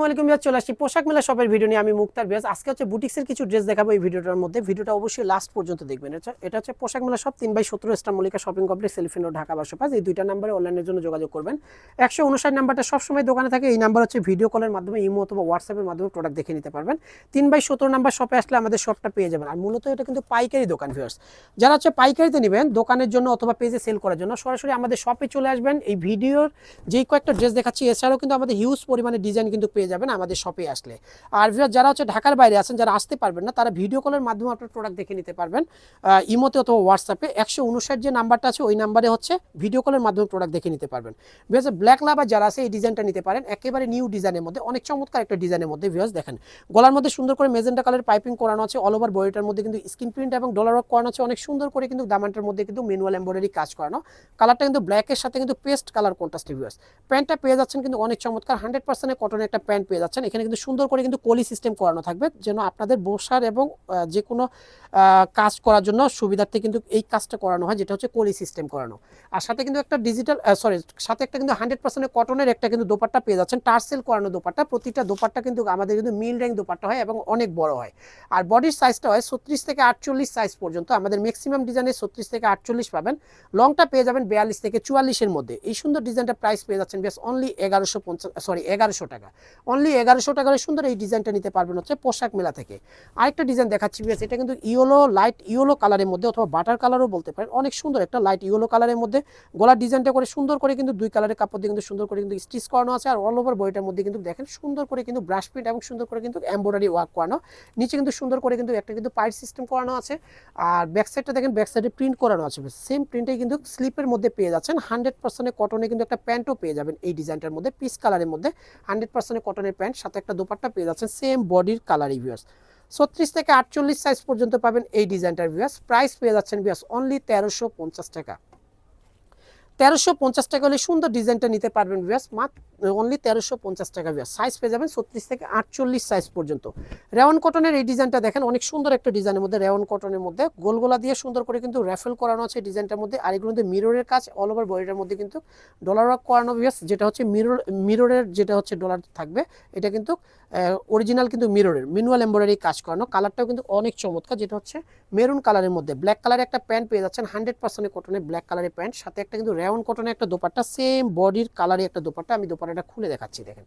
Welcome বিয়ার চলে আসছি পোশাক মেলা শপের ভিডিও নিয়ে। আমি মুক্তার বিয়াস আজকে হচ্ছে বুটিক্সের কিছু ড্রেস দেখাবো এই ভিডিওটার মধ্যে। ভিডিওটা অবশ্যই লাস্ট পর্যন্ত দেখবেন। এটা হচ্ছে পোশাক মেলা শপ তিন বাই সতেরো স্টার মল্লিকা শপিং কমপ্লেক্স সেলফিন রোড ঢাকা পাঁচ এই দুইটা নাম্বারে অনলাইনের জন্য যোগাযোগ করবেন। একশো উনষাট নাম্বারটা সবসময় দোকানে থাকে। এই নাম্বার হচ্ছে ভিডিও কলের মাধ্যমে, ইমো অথবা হোয়াটসঅ্যাপের মাধ্যমে প্রোডাক্ট দেখে নিতে পারবেন। তিন বাই সতেরো নাম্বার শপে আসলে আমাদের শপটা পেয়ে যাবেন। আর মূলত এটা কিন্তু পাইকারি দোকান ভিউয়ার্স। যারা হচ্ছে পাইকারিতে নেবেন, দোকানের জন্য অথবা পেজে সেল করার জন্য, সরাসরি আমাদের শপে চলে আসবেন। এই ভিডিওর যেই কয়েকটা ড্রেস দেখাচ্ছি, এছাড়াও কিন্তু আমাদের হিউজ পরিমাণে ডিজাইন কিন্তু পেয়ে যাবেন আমাদের শপে আসলে। আর যারা হচ্ছে ঢাকার বাইরে আছেন, যারা আসতে পারবেন না, তারা ভিডিও কলের মাধ্যমে আপনার প্রোডাক্ট দেখে নিতে পারবেন। ইমোতে অথবা হোয়াটসঅ্যাপে একশো উনষাট যে নাম্বারটা আছে, ওই নাম্বারে হচ্ছে ভিডিও কলের মাধ্যমে প্রোডাক্ট দেখে নিতে পারবেন। ভিউয়ার্স ব্ল্যাক লাভার যারা আছে, এই ডিজাইনটা নিতে পারেন। একেবারে নিউ ডিজাইনের মধ্যে, অনেক চমৎকার একটা ডিজাইনের মধ্যে ভিউয়ার্স দেখেন। গলার মধ্যে সুন্দর করে মেজেন্টা কালার পাইপিং করানো আছে অল ওভার বডিটার মধ্যে কিন্তু স্ক্রিন প্রিন্ট এবং ডলার ওয়ার্ক করানো আছে, অনেক সুন্দর করে কিন্তু দামানটার মধ্যে কিন্তু ম্যানুয়াল এমব্রয়ডারি কাজ করানো। কালারটা কিন্তু ব্ল্যাকের সাথে কিন্তু পেস্ট কালার কন্ট্রাস্ট ভিউয়ার্স প্যান্টটা পেয়ে যাচ্ছেন কিন্তু অনেক চমৎকার হান্ড্রেড পার্সেন্টের কটনের একটা প্যান্ট পেয়ে যাচ্ছেন। এখানে কিন্তু সুন্দর করে কিন্তু কলি সিস্টেম করানো থাকবে, যেন আপনাদের বসার এবং যে কোনো কাজ করার জন্য সুবিধার্থে কিন্তু এই কাজটা করানো হয়, যেটা হচ্ছে কলি সিস্টেম করানো। আর সাথে কিন্তু একটা ডিজিটাল সরি সাথে একটা কিন্তু হান্ড্রেড পার্সেন্টের কটনের একটা কিন্তু দোপাট্টা পেয়ে যাচ্ছেন টার্সেল করানো দোপাট্টা। প্রতিটা দোপাট্টা কিন্তু আমাদের কিন্তু মিল র্যাঙ্ক দোপাট্টা হয় এবং অনেক বড় হয়। আর বডির সাইজটা হয় ছত্রিশ থেকে আটচল্লিশ সাইজ পর্যন্ত। আমাদের ম্যাক্সিমাম ডিজাইনে ছত্রিশ থেকে আটচল্লিশ পাবেন। লংটা পেয়ে যাবেন বিয়াল্লিশ থেকে চুয়াল্লিশের মধ্যে। এই সুন্দর ডিজাইনটা প্রাইস পেয়ে যাচ্ছেন বেশ অনলি এগারোশো পঞ্চাশ সরি এগারোশো টাকা। অনলি এগারোশো টাকার সুন্দর এই ডিজাইনটা নিতে পারবেন হচ্ছে পোশাক মেলা থেকে। আরেকটা ডিজাইন দেখাচ্ছি বেশ এটা কিন্তু ইয়েলো লাইট ইয়েলো কালারের মধ্যে অথবা বাটার কালারও বলতে পারেন, অনেক সুন্দর একটা লাইট ইয়েলো কালারের মধ্যে। গলার ডিজাইনটা করে সুন্দর করে কিন্তু দুই কালারের কাপড় দিয়ে কিন্তু সুন্দর করে কিন্তু স্টিচ করানো আছে আর অল ওভার বইটার মধ্যে কিন্তু দেখেন সুন্দর করে কিন্তু ব্রাশ প্রিন্ট এবং সুন্দর করে কিন্তু এমব্রয়ডারি ওয়ার্ক করানো। নিচে কিন্তু সুন্দর করে কিন্তু একটা কিন্তু পাইট সিস্টেম করানো আছে আর ব্যাক সাইডটা দেখেন ব্যাক সাইডে প্রিন্ট করানো আছে সেম প্রিন্টে কিন্তু স্লিপের মধ্যে পেয়ে যাচ্ছেন হান্ড্রেড পার্সেন্টের কটনে কিন্তু একটা প্যান্টও পেয়ে যাবেন এই ডিজাইনটার মধ্যে পিস কালারের মধ্যে। হান্ড্রেড পার্সেন্টের কটনের প্যান্ট সাথে একটা দোপাট্টা পেয়ে যাচ্ছেন সেম বডির কালার ইভিয়াস ছত্রিশ থেকে আটচল্লিশ সাইজ পর্যন্ত পাবেন এই ডিজাইনটার ভিউয়ার্স প্রাইস পেয়ে যাচ্ছেন ভিউয়ার্স অনলি তেরোশো পঞ্চাশ টাকা। তেরোশো পঞ্চাশ টাকা হলে সুন্দর ডিজাইনটা নিতে পারবেন ভিউয়ার্স মাত্র অনলি তেরোশো পঞ্চাশ টাকা ভিউয়ার্স সাইজ পেয়ে যাবেন ছত্রিশ থেকে আটচল্লিশ সাইজ পর্যন্ত। রেওয়ান কটনের এই ডিজাইনটা দেখেন, অনেক সুন্দর একটা ডিজাইনের মধ্যে রেওয়ান কটনের মধ্যে গোলগোলা দিয়ে সুন্দর করে কিন্তু র্যাফেল করানো আছে ডিজাইনটার মধ্যে। আর মধ্যে মিররের কাজ অল ওভার বডিটার মধ্যে কিন্তু ডলার ওয়ার্ক করানো ভিউয়ার্স যেটা হচ্ছে মিরর মিররের যেটা হচ্ছে ডলার থাকবে, এটা কিন্তু অরিজিনাল কিন্তু মিররের মিনুয়াল এম্ব্রয়ডারি কাজ করানো। কালারটাও কিন্তু অনেক চমৎকার, যেটা হচ্ছে মেরুন কালারের মধ্যে। ব্ল্যাক কালারের একটা প্যান্ট পেয়ে যাচ্ছেন হান্ড্রেড পার্সেন্টের কটনের ব্ল্যাক কালারের প্যান্ট সাথে একটা কিন্তু রেওয়ান কটনের একটা দোপাট্টা সেম বডির কালারে একটা দোপাট্টা আমি দোপাট্টাটা খুলে দেখাচ্ছি দেখেন।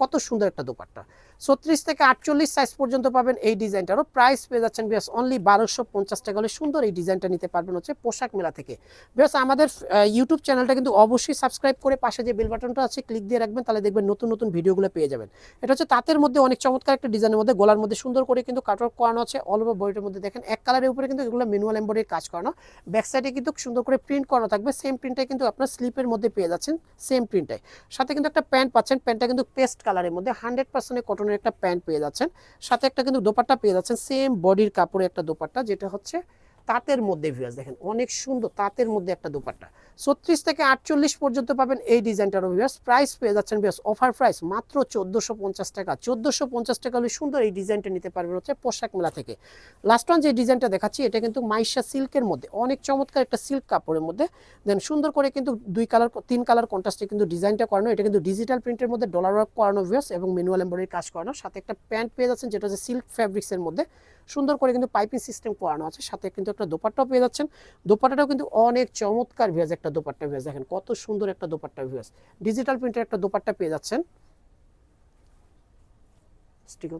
কত সুন্দর একটা দোপাট্টা। ছত্রিশ থেকে আটচল্লিশ সাইজ পর্যন্ত পাবেন এই ডিজাইনটারও। প্রাইস পেয়ে যাচ্ছেন বিয়াস অনলি বারোশো পঞ্চাশ টাকা হলে সুন্দর এই ডিজাইনটা নিতে পারবেন হচ্ছে পোশাক মেলা থেকে। বিয়াস আমাদের ইউটিউব চ্যানেলটা কিন্তু অবশ্যই সাবস্ক্রাইব করে পাশে যে বেল বাটনটা আছে ক্লিক দিয়ে রাখবেন, তাহলে দেখবেন নতুন নতুন ভিডিওগুলো পেয়ে যাবেন। এটা হচ্ছে তাঁতের মধ্যে অনেক চমৎকার একটা ডিজাইনের মধ্যে, গলার মধ্যে সুন্দর করে কিন্তু কাটওয়ার্ক করানো আছে অল ওভার বডিটার মধ্যে। দেখেন, এক কালারের উপরে কিন্তু এগুলো ম্যানুয়াল এম্বয়ডারি কাজ করানো। ব্যাক সাইডে কিন্তু সুন্দর করে প্রিন্ট করানো থাকবে। সেম প্রিন্টটাই কিন্তু আপনার স্লিপের মধ্যে পেয়ে যাচ্ছেন সেম প্রিন্টটাই সাথে কিন্তু একটা প্যান্ট পাচ্ছেন প্যান্টটা কিন্তু পেস্ট কালারের মধ্যে হান্ড্রেড পার্সেন্টের কটনের একটা প্যান্ট পেয়ে যাচ্ছেন। সাথে একটা কিন্তু দোপাট্টা পেয়ে যাচ্ছেন সেম বডির কাপড়ে একটা দোপাট্টা, যেটা হচ্ছে তাঁতের মধ্যে ভিউয়ার্স দেখেন, অনেক সুন্দর তাঁতের মধ্যে একটা দোপাট্টা। ছত্রিশ থেকে আটচল্লিশ পর্যন্ত পাবেন এই ডিজাইনটার ভিউয়ার্স প্রাইস পেয়ে যাচ্ছেন ভিউয়ার্স অফার প্রাইস মাত্র চোদ্দোশো পঞ্চাশ টাকা। চোদ্দোশো পঞ্চাশ টাকা হলে সুন্দর এই ডিজাইনটা নিতে পারবেন হচ্ছে পোশাক মেলা থেকে। লাস্ট ওয়ান যে ডিজাইনটা দেখাচ্ছি, এটা কিন্তু মাইশা সিল্কের মধ্যে, অনেক চমৎকার একটা সিল্ক কাপড়ের মধ্যে। দেন সুন্দর করে কিন্তু দুই কালার তিন কালার কন্ট্রাস্টে কিন্তু ডিজাইনটা করানো, এটা কিন্তু ডিজিটাল প্রিন্টের মধ্যে ডলার ওয়ার্ক করানো ভিউয়ার্স এবং ম্যানুয়াল এম্বয়ডারি কাজ করানো। সাথে একটা প্যান্ট পেয়ে যাচ্ছেন, যেটা হচ্ছে সিল্ক ফ্যাব্রিক্সের মধ্যে। সুন্দর করে কিন্তু পাইপিং সিস্টেম করানো আছে। সাথে কিন্তু একটা দোপাট্টাও পেয়ে যাচ্ছেন। দোপাট্টাটাও কিন্তু অনেক চমৎকার ভিউজ একটা দোপাট্টা ভিউজ দেখেন। কত সুন্দর একটা দোপাট্টা ভিউজ ডিজিটাল প্রিন্টের একটা দোপাট্টা পেয়ে যাচ্ছেন। ঠিক